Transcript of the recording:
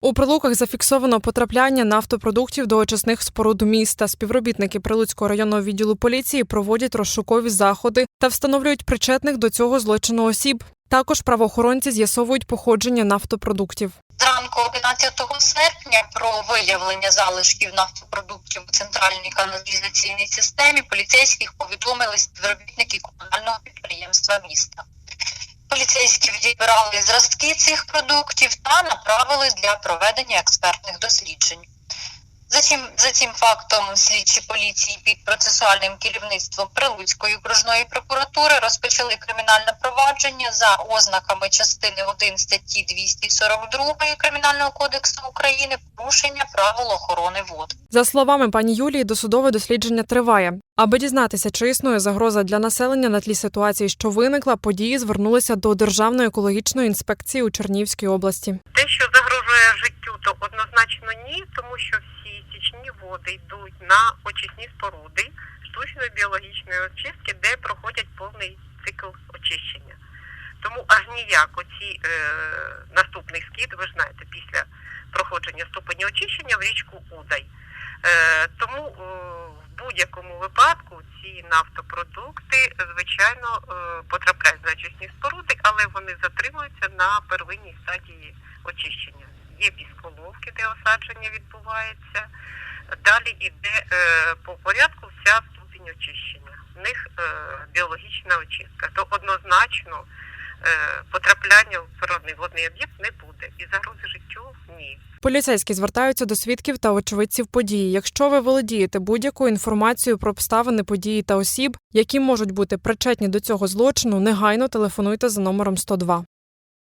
У прилуках зафіксовано потрапляння нафтопродуктів до очисних споруд міста. Співробітники Прилуцького районного відділу поліції проводять розшукові заходи та встановлюють причетних до цього злочину осіб. Також правоохоронці з'ясовують походження нафтопродуктів. Зранку 11 серпня про виявлення залишків нафтопродуктів у центральній каналізаційній системі поліцейських повідомили співробітники комунального підприємства міста. Поліцейські відібрали зразки цих продуктів та направили для проведення експертних досліджень. За цим, за цим фактом слідчі поліції під процесуальним керівництвом Прилуцької окружної прокуратури розпочали кримінальне провадження за ознаками частини 1 статті 242 Кримінального кодексу України порушення правил охорони вод. За словами пані Юлії, досудове дослідження триває. Аби дізнатися, чи існує загроза для населення на тлі ситуації, що виникла, події звернулися до Державної екологічної інспекції у Чернігівській області. Те, що загрожує життю, то однозначно ні, тому що всі води йдуть на очисні споруди штучної біологічної очистки, де проходять повний цикл очищення. Тому аж ніяк оці е, наступний скид, ви ж знаєте, після проходження ступені очищення в річку Удай. Е, тому е, в будь-якому випадку ці нафтопродукти, звичайно, е, потрапляють на очисні споруди, але вони затримуються на первинній стадії очищення. Є пісколовки, де осадження відбувається. Далі йде е, по порядку вся ступінь очищення. В них е, біологічна очистка. То однозначно е, потрапляння в природний водний об'єкт не буде. І загрози життю ні. Поліцейські звертаються до свідків та очевидців події. Якщо ви володієте будь-якою інформацією про обставини події та осіб, які можуть бути причетні до цього злочину, негайно телефонуйте за номером 102.